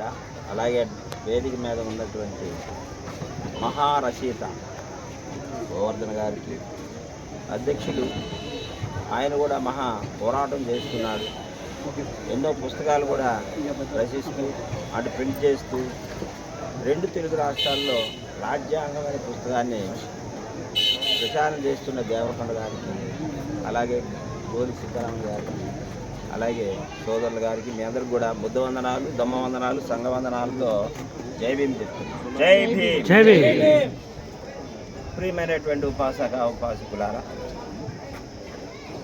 ఆవిడ అలాగే వేదిక మీద ఉన్నటువంటి మహారచయిత గోవర్ధన్ గారికి అధ్యక్షుడు ఆయన కూడా మహా పోరాటం చేస్తున్నాడు. ఎన్నో పుస్తకాలు కూడా రచిస్తూ అటు ప్రింట్ చేస్తూ రెండు తెలుగు రాష్ట్రాల్లో రాజ్యాంగం అనే పుస్తకాన్ని ప్రచారం చేస్తున్న దేవకొండ గారికి అలాగే గోలి సీతారామన్ గారికి అలాగే సోదరుల గారికి మీ అందరికి కూడా బుద్ధ వందనాలు దమ్మ వందనాలు సంఘ వందనాలతో జై భీమ్ చెప్తున్నాను జై భీమ్ జై భీమ్. ప్రియమైనటువంటి ఉపాసక ఉపాసకులారా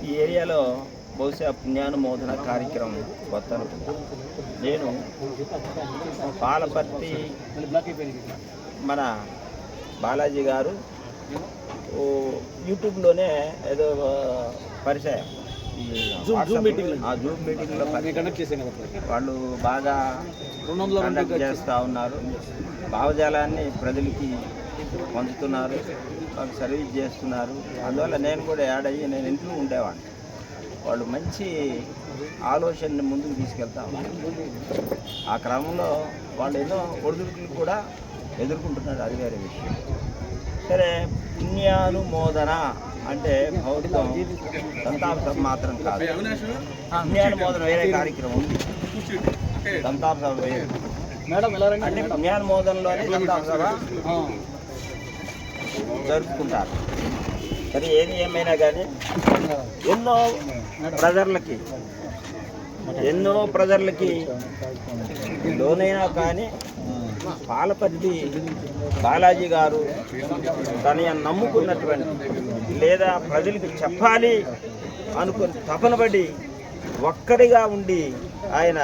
ఈ ఏరియాలో బహుశా పుణ్యానుమోదన కార్యక్రమం కొత్త. నేను పాలపర్తి మన బాలాజీ గారు ఓ యూట్యూబ్లోనే ఏదో పరిచయం జూమ్- మీటింగ్లో. ఆ జూమ్ మీటింగ్లో పరిచయం. కనెక్ట్ చేసాను కదా వాళ్ళు బాగా రెండు వందల కండక్ట్ చేస్తూ ఉన్నారు. భావజాలాన్ని ప్రజలకి పంచుతున్నారు వాళ్ళు సర్వీస్ చేస్తున్నారు. అందువల్ల నేను కూడా యాడ్ అయ్యి నేను ఇంట్లో ఉండేవాడిని. వాళ్ళు మంచి ఆలోచనని ముందుకు తీసుకెళ్తా ఆ క్రమంలో వాళ్ళు ఎన్నో ఒడిదుడుకులు కూడా ఎదుర్కొంటున్నారు. అది వేరే విషయం. సరే పుణ్యానుమోదన. అంటే భౌతికం సంతాప మాత్రం కాదు. పుణ్యానుమోదన వేరే కార్యక్రమం ఉంది. సంతాప సభ వేరే. మేడం ఎలా రండి? అంటే పుణ్యానుమోదనలోనే సంతాప సభ జరుపుకుంటారు. సరే ఏది ఏమైనా కానీ ఎన్నో ప్రజలకి ఎన్నో ప్రజలకి లోనైనా కానీ పాలపర్తి బాలాజీ గారు తన నమ్ముకున్నటువంటి లేదా ప్రజలకు చెప్పాలి అనుకుని తపన పడి ఒక్కడిగా ఉండి ఆయన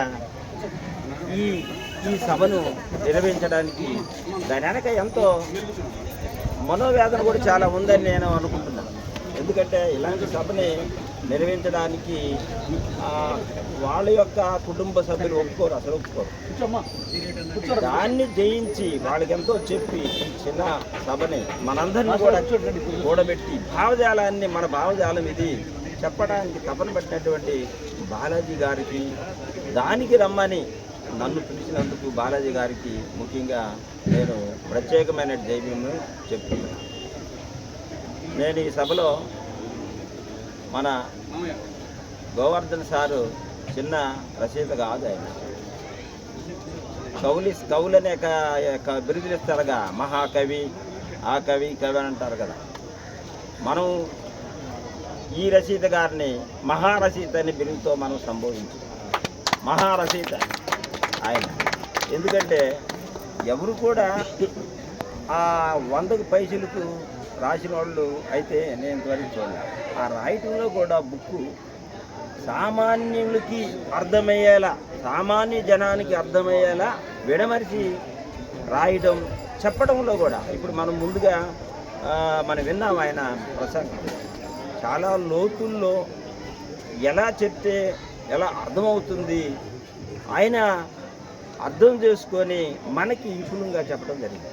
ఈ ఈ సభను నిర్వహించడానికి దాని వెనక ఎంతో మనోవేదన కూడా చాలా ఉందని నేను అనుకుంటున్నాను. ఎందుకంటే ఇలాంటి సభని నిర్వహించడానికి వాళ్ళ యొక్క కుటుంబ సభ్యులు ఒప్పుకోరు అసలు ఒప్పుకోరు. దాన్ని జయించి వాళ్ళకి ఎంతో చెప్పి చిన్న సభని మనందరినీ కూడా కూడబెట్టి భావజాలాన్ని మన భావజాలం ఇది. చెప్పడానికి తపన పెట్టినటువంటి బాలాజీ గారికి దానికి రమ్మని నన్ను పిలిచినందుకు బాలాజీ గారికి ముఖ్యంగా నేను ప్రత్యేకమైన జైవ్యంను చెప్పి నేను ఈ సభలో మన గోవర్ధన్ సారు చిన్న రచయిత కాదు ఆయన. కవులి కవులనే బిరుదులు ఇస్తారుగా మహాకవి ఆ కవి కవి అని అంటారు కదా. మనం ఈ రచయిత గారిని మహారచయిత అనే బిరుదుతో మనం సంబోధించాం. మహారచయిత ఆయన. ఎందుకంటే ఎవరు కూడా ఆ వందకు పైసలకు రాసిన వాళ్ళు అయితే నేను ఇంతవరకు చూడలేదు ఆ రాయటంలో కూడా బుక్కు సామాన్యులకి అర్థమయ్యేలా సామాన్య జనానికి అర్థమయ్యేలా విడమరిచి రాయడం చెప్పడంలో కూడా. ఇప్పుడు మనం ముందుగా మనం విన్నాం ఆయన ప్రసంగం. చాలా లోతుల్లో ఎలా చెప్తే ఎలా అర్థమవుతుంది? ఆయన అర్థం చేసుకొని మనకి విపులంగా చెప్పడం జరిగింది.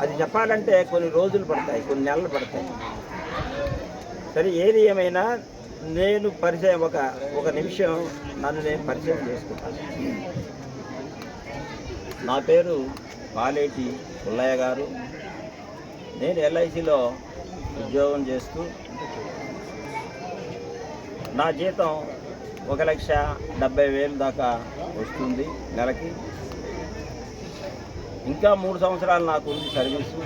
అది చెప్పాలంటే కొన్ని రోజులు పడతాయి కొన్ని నెలలు పడతాయి. సరే ఏది ఏమైనా నేను పరిచయం ఒక ఒక నిమిషం నన్ను నేను పరిచయం చేసుకుంటాను. నా పేరు పాలేటి పుల్లయ్య గారు. నేను ఎల్ఐసిలో ఉద్యోగం చేస్తూ నా జీతం ఒక లక్ష డెబ్బై వేలు దాకా వస్తుంది నెలకి. ఇంకా మూడు సంవత్సరాలు నాకు ఉంది సర్వీసు.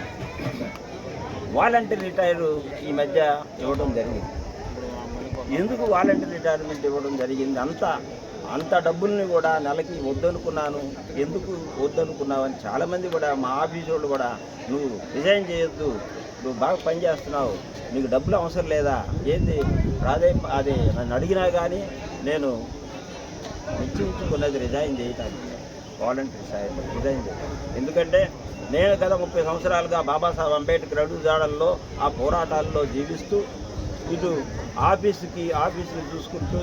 వాలంటీర్ రిటైర్ ఈ మధ్య ఇవ్వడం జరిగింది. ఎందుకు వాలంటీర్ రిటైర్మెంట్ ఇవ్వడం జరిగింది? అంత అంత డబ్బుల్ని కూడా నెలకి వద్దనుకున్నాను. ఎందుకు వద్దనుకున్నావు అని చాలామంది కూడా మా ఆఫీస్ వాళ్ళు కూడా నువ్వు రిజైన్ చేయొద్దు. నువ్వు బాగా పని చేస్తున్నావు. నీకు డబ్బులు అవసరం లేదా? ఏంది? రాదే అది నన్ను అడిగినా కానీ నేను నిశ్చయించుకున్నది రిజైన్ చేయటానికి. వాలంటీర్ సాయం. రిజైన్ ఎందుకంటే నేను గత ముప్పై సంవత్సరాలుగా బాబాసాహెబ్ అంబేద్కర్ అడుగుజాడల్లో ఆ పోరాటాల్లో జీవిస్తూ ఇటు ఆఫీసుకి ఆఫీసుని చూసుకుంటూ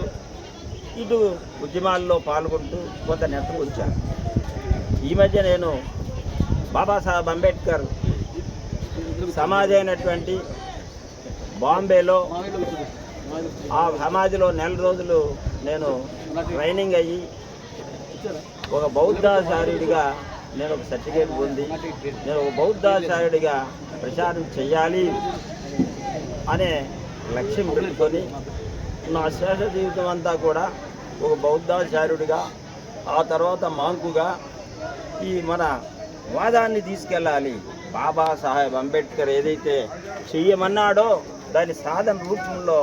ఇటు ఉద్యమాల్లో పాల్గొంటూ కొంత నెట్టకు వచ్చాను. ఈ మధ్య నేను బాబాసాహెబ్ అంబేద్కర్ సమాధి అయినటువంటి బాంబేలో ఆ సమాధిలో నెల రోజులు నేను ట్రైనింగ్ అయ్యి ఒక బౌద్ధాచార్యుడిగా నేను ఒక సర్టిఫికేట్ పొంది నేను ఒక బౌద్ధాచార్యుడిగా ప్రచారం చేయాలి అనే లక్ష్యం పెట్టుకొని నా శేష జీవితం అంతా కూడా ఒక బౌద్ధాచార్యుడిగా ఆ తర్వాత మాంకుగా ఈ మన వాదాన్ని తీసుకెళ్ళాలి. బాబాసాహెబ్ అంబేద్కర్ ఏదైతే చెయ్యమన్నాడో దాని సాధన రూపంలో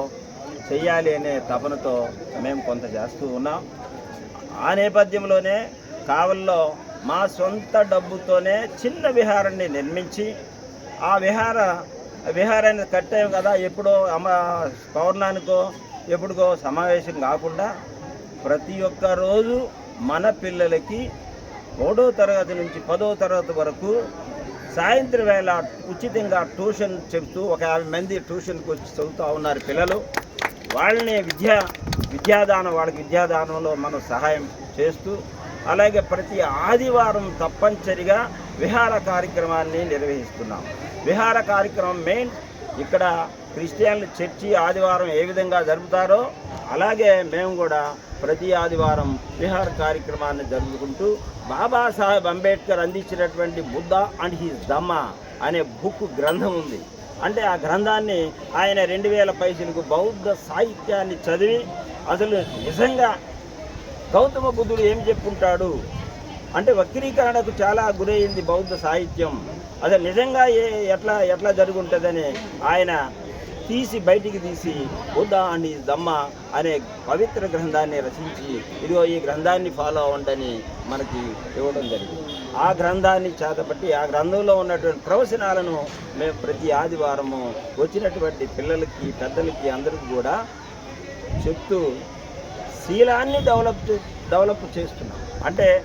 చెయ్యాలి అనే తపనతో మేము కొంత చేస్తూ ఉన్నాం. ఆ నేపథ్యంలోనే కావల్లో మా సొంత డబ్బుతోనే చిన్న విహారాన్ని నిర్మించి ఆ విహార విహారాన్ని కట్టాము కదా ఎప్పుడో అమ్మ పౌర్ణానికో ఎప్పుడుకో సమావేశం కాకుండా ప్రతి ఒక్క రోజు మన పిల్లలకి మూడో తరగతి నుంచి పదో తరగతి వరకు సాయంత్రం వేళ ఉచితంగా ట్యూషన్ చెబుతూ ఒక యాభై మంది ట్యూషన్కి వచ్చి చదువుతూ ఉన్నారు పిల్లలు. వాళ్ళని విద్య విద్యాదానం వాళ్ళకి విద్యాదానంలో మనం సహాయం చేస్తూ అలాగే ప్రతి ఆదివారం తప్పనిసరిగా విహార కార్యక్రమాన్ని నిర్వహిస్తున్నాం. విహార కార్యక్రమం మెయిన్ ఇక్కడ క్రిస్టియన్లు చర్చి ఆదివారం ఏ విధంగా జరుపుతారో అలాగే మేము కూడా ప్రతి ఆదివారం విహార కార్యక్రమాన్ని జరుపుకుంటూ బాబాసాహెబ్ అంబేద్కర్ అందించినటువంటి బుద్ధ అండ్ హిస్ దమ్మ అనే బుక్ గ్రంథం ఉంది. అంటే ఆ గ్రంథాన్ని ఆయన రెండు వేల పైసలకు బౌద్ధ సాహిత్యాన్ని చదివి అసలు నిజంగా గౌతమ బుద్ధుడు ఏం చెప్పుంటాడు? అంటే వక్రీకరణకు చాలా గురైంది బౌద్ధ సాహిత్యం. అసలు నిజంగా ఏ ఎట్లా ఎట్లా జరుగుంటుందని ఆయన తీసి బయటికి తీసి బుద్ధ అని దమ్మ అనే పవిత్ర గ్రంథాన్ని రచించి ఇదిగో ఈ గ్రంథాన్ని ఫాలో అవ్వండి మనకి ఇవ్వడం జరిగింది. ఆ గ్రంథాన్ని చేతపట్టి ఆ గ్రంథంలో ఉన్నటువంటి ప్రవచనాలను మేము ప్రతి ఆదివారము వచ్చినటువంటి పిల్లలకి పెద్దలకి అందరికీ కూడా చెప్తూ శీలాన్ని డెవలప్ చే- డెవలప్ చేస్తున్నాం. అంటే